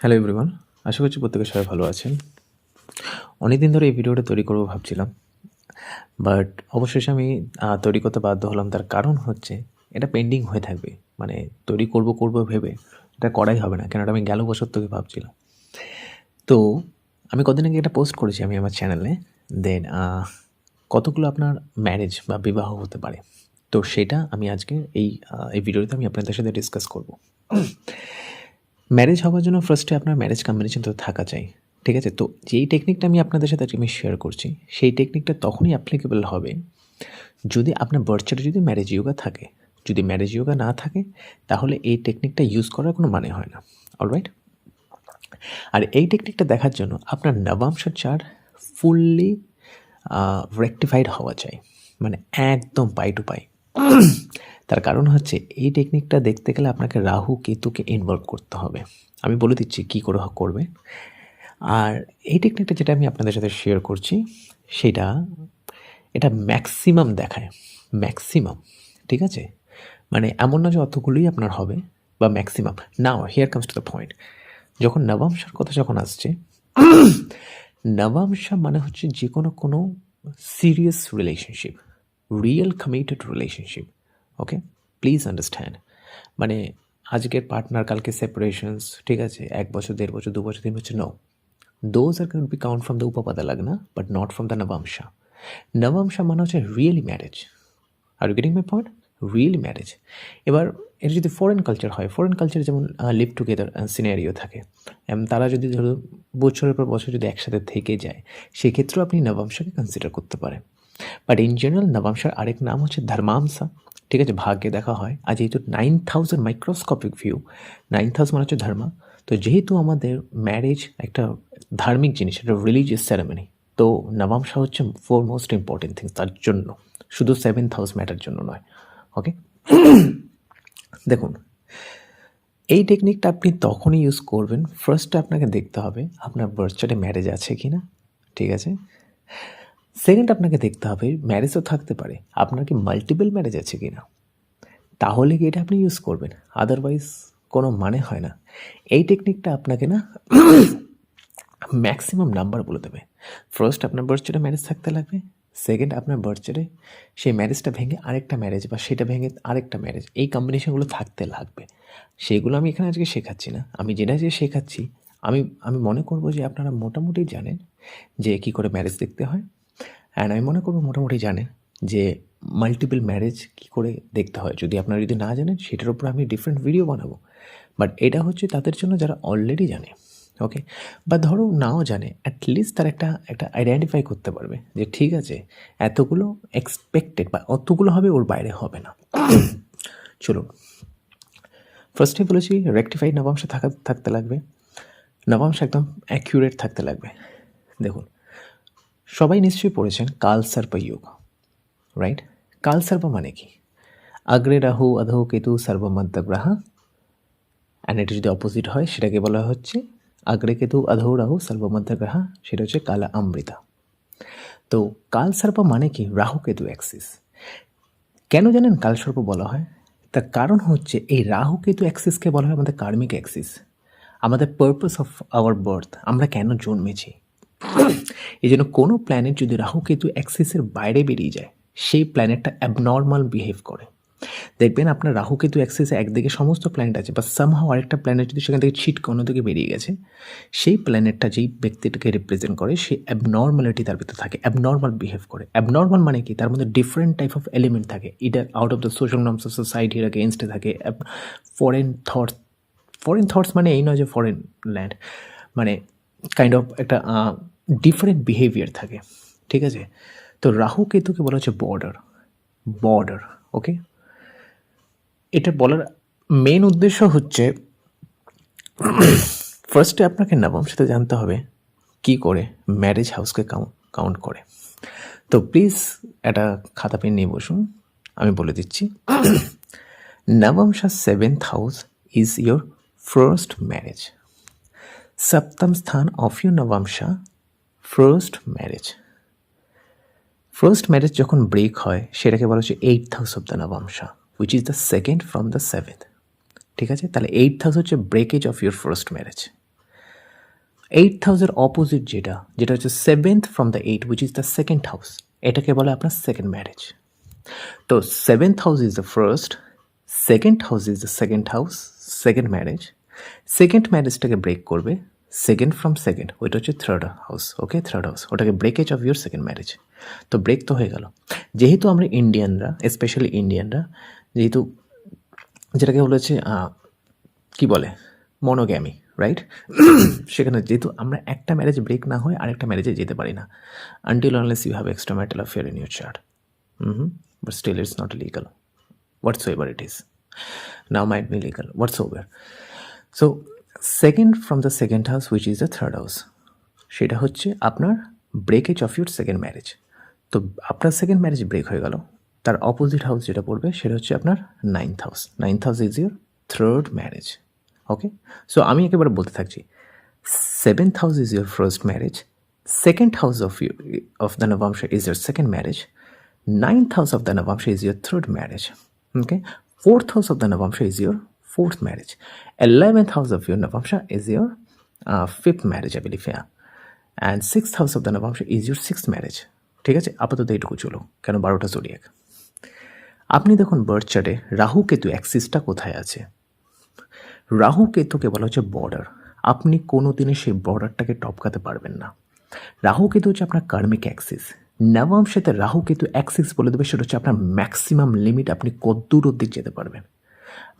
Hello everyone আশা করছি প্রত্যেকে সবাই ভালো আছেন। অনেক দিন ধরে এই ভিডিওটা তৈরি করব ভাবছিলাম বাট অবশেষে আমি তৈরি করতে বাধ্য হলাম। তার কারণ হচ্ছে, এটা পেন্ডিং হয়ে থাকবে। মানে তৈরি করব করব ভেবে এটা করাই হবে না। কেন আমি গেল বছর থেকে ভাবছিলাম। তো আমি কদিন আগে এটা পোস্ট করেছি আমি আমার চ্যানেলে দেন কতগুলো আপনার ম্যারেজ বা বিবাহ হতে পারে? তো সেটা আমি আজকে এই এই ভিডিওতে আমি আপনাদের সাথে ডিসকাস করব। ম্যারেজ হওয়ার জন্য ফার্স্টে আপনার ম্যারেজ কম্বিনেশন তো থাকা চাই, ঠিক আছে? তো যেই টেকনিকটা আমি আপনাদের সাথে আজকে আমি শেয়ার করছি, সেই টেকনিকটা তখনই অ্যাপ্লিকেবল হবে যদি আপনার বার্থচার্টে যদি ম্যারেজ ইয়োগা থাকে। যদি ম্যারেজ ইয়োগা না থাকে, তাহলে এই টেকনিকটা ইউজ করার কোনো মানে হয় না অলরাইট আর এই টেকনিকটা দেখার জন্য আপনার নবাংশ চার ফুললি রেকটিফাইড হওয়া চাই মানে একদম পাই টু পাই তার কারণ হচ্ছে, এই টেকনিকটা দেখতে গেলে আপনাকে রাহু, কেতুকে ইনভলভ করতে হবে। আমি বলে দিচ্ছি কী করে করবে। আর এই টেকনিকটা যেটা আমি আপনাদের সাথে শেয়ার করছি, সেটা, এটা ম্যাক্সিমাম দেখায়। ম্যাক্সিমাম ঠিক আছে? মানে এমন না যে অতগুলোই আপনার হবে, বা maximum now here comes to the point যখন নবাংশার কথা যখন আসছে নবাংশা মানে হচ্ছে যে কোনো কোনো serious relationship real committed relationship okay please understand মানে আজকের পার্টনার কালকে সেপারেশনস ঠিক আছে? এক বছর, দেড় বছর, দু বছর, তিন বছর no those are can be count from the Upapada Lagna but not from the Navamsa Navamsa মানে হচ্ছে really marriage are you getting my point really marriage এবার, এটা যদি ফরেন কালচার হয় ফরেন কালচারে যেমন লিভ টুগেদার সিনারিও থাকে তারা যদি ধরো বছরের পর বছর যদি একসাথে থেকে যায়, সেক্ষেত্রেও আপনি নবাংশাকে কনসিডার করতে পারেন। বাট ইন জেনারেল নবাংশার আরেক নাম হচ্ছে ধর্মাংসা ঠিক আছে, ভাগ্যে দেখা হয়। আর যেহেতু nine thousand microscopic view nine thousand মানে হচ্ছে ধর্মা। তো যেহেতু আমাদের ম্যারেজ একটা ধার্মিক জিনিস, একটা রিলিজিয়াস সেরেমনি তো নবাংশা হচ্ছে ফোর মোস্ট ইম্পর্টেন্ট থিংস তার জন্য। শুধু সেভেন হাউস ম্যাটার জন্য নয় ওকে দেখুন, এই টেকনিকটা আপনি তখনই ইউজ করবেন। ফার্স্টে আপনাকে দেখতে হবে আপনার বার্থ ম্যারেজ আছে কি না ঠিক আছে? সেকেন্ড আপনাকে দেখতে হবে ম্যারেজও থাকতে পারে। আপনার কি মাল্টিপল ম্যারেজ আছে কি না তাহলে কি এটা আপনি ইউজ করবেন? আদারওয়াইজ কোনো মানে হয় না। এই টেকনিকটা আপনাকে না ম্যাক্সিমাম নাম্বার বলে দেবে। ফার্স্ট আপনার বার্থডে ম্যারেজ থাকতে লাগবে সেকেন্ড আপনার বার্থডে সেই ম্যারেজটা ভেঙে আরেকটা ম্যারেজ বা সেটা ভেঙে আরেকটা ম্যারেজ এই কম্বিনেশনগুলো থাকতে লাগবে। সেইগুলো আমি এখানে আজকে শেখাচ্ছি না। আমি যেটা যে শেখাচ্ছি, আমি আমি মনে করব যে আপনারা মোটামুটি জানেন যে কী করে ম্যারেজ দেখতে হয়। অ্যান্ড আমি মনে করব মোটামুটি জানেন যে মাল্টিপল ম্যারেজ কী করে দেখতে হয়। যদি আপনারা যদি না জানেন, সেটার উপর আমি ডিফারেন্ট ভিডিও বানাবো। বাট এটা হচ্ছে তাদের জন্য যারা অলরেডি জানে ওকে বা ধরো নাও জানে অ্যাটলিস্ট তার একটা একটা আইডেন্টিফাই করতে পারবে যে ঠিক আছে, এতগুলো এক্সপেক্টেড বা অতগুলো হবে ওর বাইরে হবে না। চলুন। ফার্স্টে বলেছি রেকটিফাইড নবাংশ থাকা, থাকতে লাগবে। নবাংশ একদম অ্যাকিউরেট থাকতে লাগবে। দেখুন সবাই নিশ্চয়ই পড়েছেন কাল সার্প যোগ রাইট কাল সার্প মানে কি? আগ্রে রাহু আধৌ কেতু সর্বমধ্য গ্রহ অ্যান্ড এটা যদি অপোজিট হয়, সেটাকে বলা হচ্ছে আগ্রে কেতু আধৌ রাহু সর্বমধ্য গ্রহ সেটা হচ্ছে কালা অমৃতা। তো কাল সর্প মানে কি? রাহু কেতু অ্যাক্সিস কেন জানেন কালসর্প বলা হয়? তার কারণ হচ্ছে এই রাহু কেতু অ্যাক্সিসকে বলা হয় আমাদের কার্মিক অ্যাক্সিস আমাদের পারপাস অফ আওয়ার বার্থ আমরা কেন জন্মেছি? এই জন্য কোনো প্ল্যানেট যদি রাহু কেতু অ্যাক্সিসের বাইরে বেরিয়ে যায়, সেই প্ল্যানেটটা অ্যাবনর্মাল বিহেভ করে। দেখবেন আপনার রাহু কেতু অ্যাক্সিসে একদিকে সমস্ত প্ল্যানেট আছে বা সামহাও আরেকটা প্ল্যানেট যদি সেখান থেকে ছিটকে অন্যদিকে বেরিয়ে গেছে, সেই প্ল্যানেটটা যেই ব্যক্তিটাকে রিপ্রেজেন্ট করে, সেই অ্যাবনর্মালিটি তার ভিতরে থাকে অ্যাবনর্মাল বিহেভ করে। অ্যাবনর্মাল মানে কি? তার মধ্যে ডিফারেন্ট টাইপ অফ এলিমেন্ট থাকে either out of the social norms of সোসাইটির এগেনস্টে থাকে ফরেন থটস ফরেন থটস মানে এই নয় যে ফরেন ল্যান্ড মানে কাইন্ড অফ একটা ডিফারেন্ট বিহেভিয়ার থাকে, ঠিক আছে? তো রাহু কেতুকে বলা হচ্ছে বর্ডার বর্ডার ওকে এটা বলার মেন উদ্দেশ্য হচ্ছে ফার্স্টে আপনাকে নবম সাথে জানতে হবে, কি করে ম্যারেজ হাউসকে কাউন্ট করে। তো প্লিজ একটা খাতা পেন নিয়ে বসুন, আমি বলে দিচ্ছি। নবম Navamsa seventh house is your first marriage সপ্তম স্থান of your Navamsa first marriage first marriage যখন ব্রেক হয়, সেটাকে বলা হচ্ছে eight house of the Navamsa which is the second from the seventh ঠিক আছে? তাহলে এইট হাউস হচ্ছে breakage of your first marriage eight হাউসের অপোজিট যেটা যেটা হচ্ছে seventh from the eight which is the second house এটাকে বলে আপনার সেকেন্ড ম্যারেজ তো seventh house is the first second house is the second house second marriage second ম্যারেজটাকে break করবে second from second ওইটা হচ্ছে third house okay third house ওটাকে breakage of your second marriage তো break তো হয়ে গেল। যেহেতু আমরা ইন্ডিয়ানরা স্পেশালি ইন্ডিয়ানরা যেহেতু যেটাকে বলেছে কি বলে? মনোগ্যামি রাইট সেখানে যেহেতু আমরা একটা ম্যারেজ ব্রেক না হয় আরেকটা ম্যারেজে যেতে পারি না। Until unless you have extramarital affair in your chart hmm but still it's not legal whatsoever it is now might be legal whatsoever so second from the second house which is the third house সেটা হচ্ছে আপনার breakage of your second marriage তো আপনার second marriage break হয়ে গেল। তার opposite house যেটা পড়বে, সেটা হচ্ছে আপনার ninth house ninth house is your third marriage okay so আমি একেবারে বলতে থাকছি seventh house is your first marriage second house of you of the Navamsa is your second marriage ninth house of the Navamsha is your third marriage. Okay. Fourth house of the Navamsha is your fourth marriage. Eleventh house of your Navamsha is your uh, fifth marriage, I believe. Yeah. And sixth house of the Navamsha is your sixth marriage. ঠিক আছে আপাতত এইটুকু চলো কেন বারোটা জড়িয়ে আপনি দেখুন বার্থ চার্টে রাহু কেতু অ্যাক্সিসটা কোথায় আছে রাহু কেতুকে বলা হচ্ছে বর্ডার আপনি কোনো দিনে সেই বর্ডারটাকে টপকাতে পারবেন না রাহু কেতু হচ্ছে আপনার কার্মিক অ্যাক্সিস নবমসাতে রাহু কেতু অ্যাক্সিস বলে দেবে সেটা হচ্ছে আপনার ম্যাক্সিমাম লিমিট আপনি কদ্দূর অব্দি যেতে পারবেন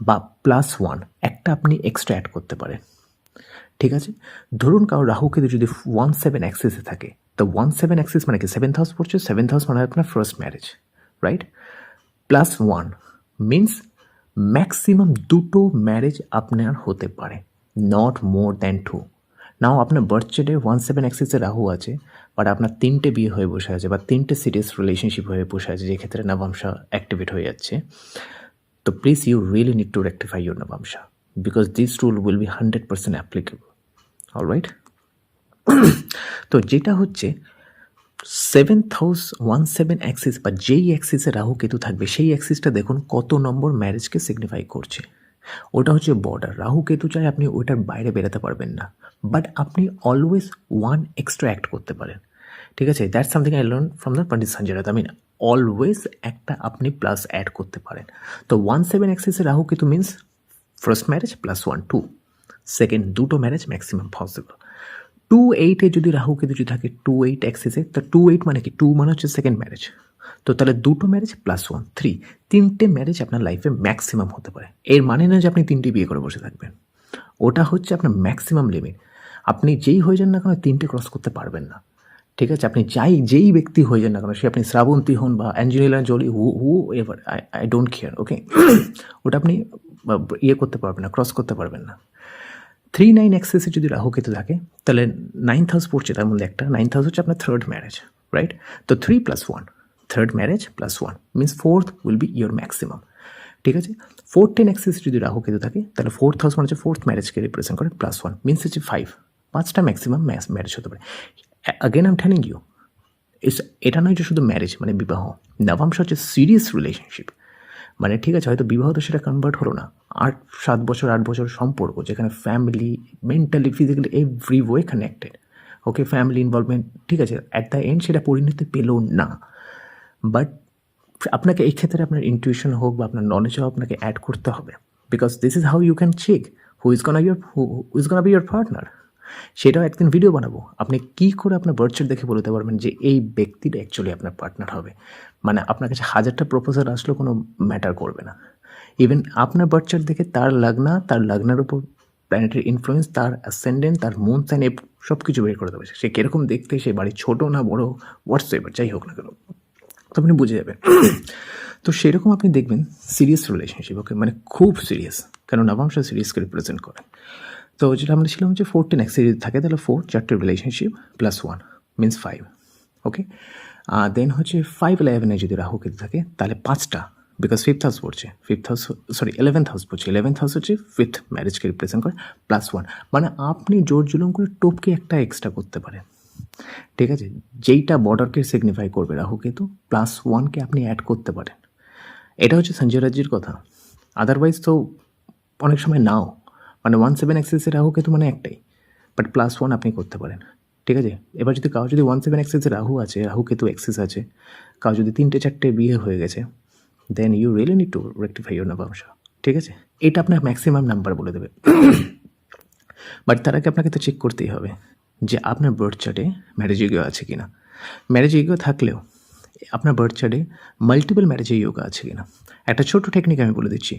বা প্লাস ওয়ান একটা আপনি এক্সট্রা অ্যাড করতে পারেন। ঠিক আছে? ধরুন কারও রাহু কেতু যদি ওয়ান সেভেন অ্যাক্সিসে থাকে, তো ওয়ান সেভেন অ্যাক্সিস মানে কি? সেভেন্থ হাউস পড়ছে সেভেন্থ হাউস মানে আপনার first marriage right plus one means maximum দুটো ম্যারেজ আপনার হতে পারে not more than two now আপনার বার্থ ওয়ান সেভেন অ্যাক্সিসে রাহু আছে বাট আপনার তিনটে বিয়ে হয়ে বসে আছে, বা তিনটে সিরিয়াস রিলেশনশিপ হয়ে বসে আছে যে ক্ষেত্রে নবাংশা অ্যাক্টিভেট হয়ে যাচ্ছে। তো please you really need to rectify your Navamsa because this rule will be hundred percent applicable all right তো যেটা হচ্ছে seventh house one seven axis বা যেই অ্যাক্সিসে রাহু কেতু থাকবে, সেই অ্যাক্সিসটা দেখুন কত নম্বর ম্যারেজকে সিগনিফাই করছে। ওটা হচ্ছে বর্ডার রাহু কেতু চাই আপনি ওটার বাইরে বেরোতে পারবেন না বাট আপনি অলওয়েজ ওয়ান এক্সট্রা অ্যাক্ট করতে পারেন। ঠিক আছে? That's something I learn from the Pandit Sanjay Rath I mean always একটা আপনি প্লাস অ্যাড করতে পারেন। তো one seven অ্যাক্সিসে Rahu Ketu means first marriage plus one two second দুটো ম্যারেজ ম্যাক্সিমাম পসিবল টু এইটে যদি রাহু কেতু যদি থাকে টু এইট অ্যাক্সিসে তো টু এইট মানে কি? টু মানে হচ্ছে সেকেন্ড ম্যারেজ তো তাহলে দুটো ম্যারেজ প্লাস ওয়ান থ্রি তিনটে ম্যারেজ আপনার লাইফে ম্যাক্সিমাম হতে পারে। এর মানে না যে আপনি তিনটে বিয়ে করে বসে থাকবেন। ওটা হচ্ছে আপনার ম্যাক্সিমাম লিমিট আপনি যেই হয়ে যান না কেন, তিনটে ক্রস করতে পারবেন না। ঠিক আছে? আপনি যাই, যেই ব্যক্তি হয়ে যান না কেন, সে আপনি শ্রাবন্তী হন বা Angelina Jolie, who whoever, I I don't care, okay? ওটা আপনি ইয়ে করতে পারবেন না, ক্রস করতে পারবেন না। থ্রি নাইন এক্সেসে যদি রাহু কেতু থাকে, তাহলে নাইন্থ হাউস পড়ছে তার মধ্যে একটা নাইন্থ হাউস হচ্ছে আপনার থার্ড ম্যারেজ রাইট তো three plus one third marriage plus one means fourth will be your maximum ঠিক আছে? ফোর্থ টেন এক্সেস যদি রাহু কেতু থাকে, তাহলে ফোর্থ হাউস মানে হচ্ছে ফোর্থ ম্যারেজকে রিপ্রেজেন্ট করে প্লাস ওয়ান মিনস হচ্ছে ফাইভ পাঁচটা ম্যাক্সিমাম ম্যারেজ হতে পারে। Again am telling you is এটা নয় যে শুধু ম্যারেজ মানে বিবাহ। নবাংশ হচ্ছে সিরিয়াস রিলেশনশিপ মানে ঠিক আছে, হয়তো বিবাহ তো সেটা কনভার্ট হলো না। আট, সাত বছর, আট বছর সম্পর্ক, যেখানে family mentally physically every way connected okay family involvement ঠিক আছে অ্যাট দ্য এন্ড সেটা পরিণতি পেল না। বাট আপনাকে এই ক্ষেত্রে আপনার ইনটিউশন হোক বা আপনার নলেজ হোক, আপনাকে অ্যাড করতে হবে। Because this is how you can check who is gonna your who is gonna be your partner সেটাও একদিন ভিডিও বানাবো। আপনি কি করে আপনার বার্থচার্ট দেখে বলতে পারবেন যে এই ব্যক্তিটা অ্যাকচুয়ালি আপনার পার্টনার হবে? মানে আপনার কাছে হাজারটা প্রপোজাল আসলেও কোনো ম্যাটার করবে না। ইভেন আপনার বার্থচার্ট দেখে তার লাগনা, তার লাগনার উপর প্ল্যানেটের ইনফ্লুয়েন্স তার অ্যাসেন্ডেন্ট তার মুন সাইন সব কিছু বের করে দেবে সে। কীরকম দেখতে, সে বাড়ি ছোটো না বড়ো হোয়াটস এভার যাই হোক না কেন। তো আপনি বুঝে যাবেন। তো সেরকম আপনি দেখবেন সিরিয়াস রিলেশনশিপ ওকে মানে খুব সিরিয়াস কেন নবাংশ সিরিয়াসকে রিপ্রেজেন্ট করে। তো যেটা আমরা ছিলাম যে ফোর টেন এক্স থাকে, তাহলে ফোর চারটে relationship plus one means five okay আর দেন হচ্ছে ফাইভ ইলেভেনে যদি রাহু থাকে, তাহলে পাঁচটা বিকজ ফিফথ হাউস পড়ছে fifth house sorry eleventh house পড়ছে ইলেভেন্থ হাউস হচ্ছে ফিফথ ম্যারেজকে রিপ্রেজেন্ট করে প্লাস ওয়ান মানে আপনি জোর জুলুম করে টোপকে একটা এক্সট্রা করতে পারেন, ঠিক আছে? যেইটা বর্ডারকে সিগনিফাই করবে রাহু কেতু প্লাস ওয়ানকে আপনি অ্যাড করতে পারেন। এটা হচ্ছে সঞ্জয় রাজ্যের কথা আদারওয়াইজ তো অনেক সময় নাও মানে ওয়ান সেভেন এক্সেসে রাহু কেতু মানে একটাই বাট প্লাস ওয়ান আপনি করতে পারেন। ঠিক আছে? এবার যদি কারও যদি ওয়ান সেভেন এক্সেসে রাহু আছে রাহু কেতু এক্সেস আছে, কারও যদি তিনটে চারটে বিয়ে হয়ে গেছে then you really need to rectify your navamsa ঠিক আছে? এটা আপনার ম্যাক্সিমাম নাম্বার বলে দেবে। বাট তার আগে আপনাকে তো চেক করতেই হবে যে আপনার বার্থ চার্টে ম্যারেজ ইগো আছে কি না ম্যারেজ ইগো থাকলেও আপনার বার্থ চার্টে মাল্টিপল ম্যারেজ ইয়োগা আছে কিনা? একটা ছোট্ট টেকনিক আমি বলে দিচ্ছি।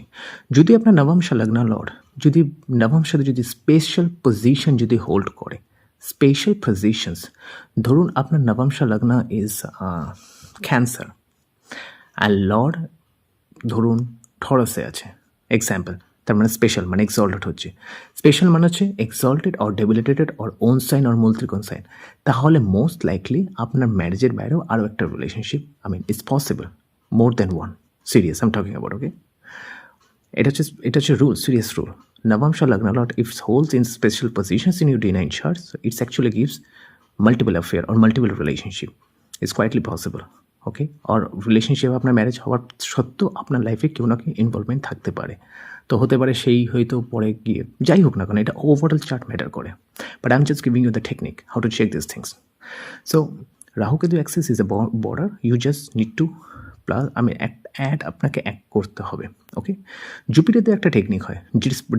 যদি আপনার নবমশা লগ্ন লর্ড যদি নবমশাতে যদি স্পেশাল পজিশন যদি হোল্ড করে স্পেশাল পজিশনস ধরুন আপনার নবমশা লগ্ন ইজ ক্যান্সার আর লর্ড ধরুন ঠরসে আছে। এক্সাম্পল তার মানে স্পেশাল মানে এক্সল্টেড হচ্ছে। স্পেশাল মানে হচ্ছে exalted or debilitated or own sign or moolatrikona sign তাহলে মোস্ট লাইকলি আপনার ম্যারেজের বাইরেও আরও একটা relationship I mean it's possible more than one serious um talking about okay এটা হচ্ছে এটা হচ্ছে rule serious rule navamsa lagna lord if holds in special positions in you D nine charts it's actually gives multiple affair or multiple relationship it's quietly possible okay R relationship আপনার marriage হওয়ার সত্ত্বেও আপনার লাইফে কেউ না কেউ involvement থাকতে পারে। তো হতে পারে সেই হয়তো পরে গিয়ে, যাই হোক না কেন, এটা ওভারঅল চার্ট ম্যাটার করে। But I am just giving you the technique how to check this things so Rahu Ketu axis is a border you just need to plus আমি অ্যাড আপনাকে অ্যাড করতে হবে ওকে জুপিটারতে একটা technique হয়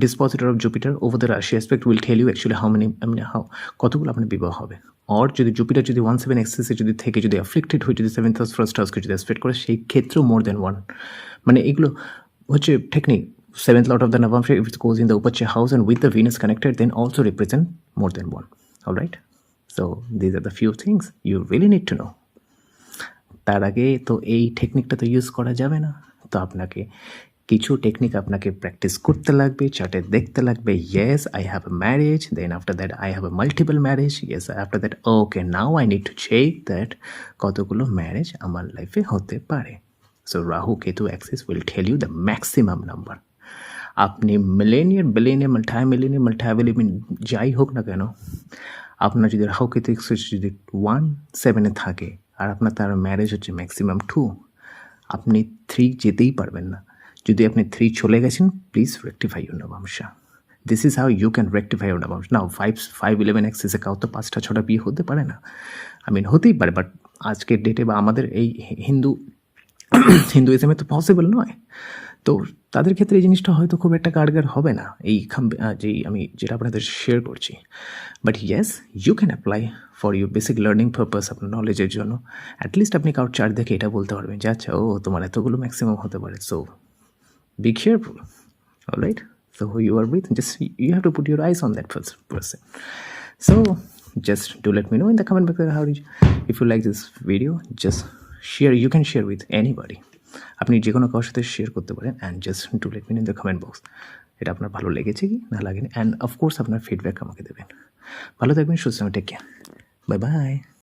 dispositor of Jupiter over the rashi aspect will tell you actually how many মানে how কতগুলো আপনার বিবাহ হবে। অর যদি জুপিটার যদি ওয়ান সেভেন এক্সেসে যদি থেকে যদি অ্যাফ্লিক্টেড হয়ে যদি সেভেন্থ হাউস ফার্স্ট হাউসকে যদি অ্যাসপেক্ট করে, সেই ক্ষেত্রেও মোর দেন ওয়ান মানে এগুলো হচ্ছে technique seventh lord of the Navamsha, if it goes in the Upacha house and with the Venus connected, then also represent more than one. All right. So these are the few things you really need to know. তার আগে তো এই টেকনিকটা তো use করা যাবে না তো আপনাকে কিছু টেকনিক আপনাকে প্র্যাকটিস করতে লাগবে চার্টে দেখতে লাগবে yes I have a marriage then after that I have a multiple marriage yes after that okay now I need to check that কতগুলো ম্যারেজ আমার লাইফে হতে পারে so Rahu Ketu axis will tell you the maximum number আপনি millionaire billionaire multi millionaire multi billion যাই হোক না কেন আপনার যদি রাহু কেতু অ্যাক্সিস যদি ওয়ান সেভেনে থাকে আর আপনার তার ম্যারেজ হচ্ছে ম্যাক্সিমাম টু আপনি থ্রি যেতেই পারবেন না যদি আপনি থ্রি চলে গেছেন please rectify your navamsa this is how you can rectify your navamsa now five five eleven এক্সেসে কাউ তো পাঁচটা ছটা বিয়ে হতে পারে না আই মিন হতেই পারে বাট আজকের ডেটে বা আমাদের এই হিন্দু হিন্দুইজমে তো পসিবল নয় তো তাদের ক্ষেত্রে এই জিনিসটা হয়তো খুব একটা কারগার হবে না এই যেই আমি যেটা আপনাদের শেয়ার করছি but yes you can apply for you basic learning purpose আপনার নলেজের জন্য অ্যাটলিস্ট আপনি কারোর চার্ট দেখে এটা বলতে পারবেন যে আচ্ছা ও তোমার এতগুলো ম্যাক্সিমাম হতে পারে so be careful right so with, just you have to put your eyes on that first person. So just do let me know in the comment box how did you, if you like this video, just share. You can share with anybody. আপনি যে কোনো কারোর সাথে share করতে পারেন and just to let mean in the comment box এটা আপনার ভালো লেগেছে কি? না লাগেনি? অ্যান্ড অফকোর্স আপনার ফিডব্যাক আমাকে দেবেন। ভালো থাকবেন, সুস্থ টেক কেয়ার বাই বাই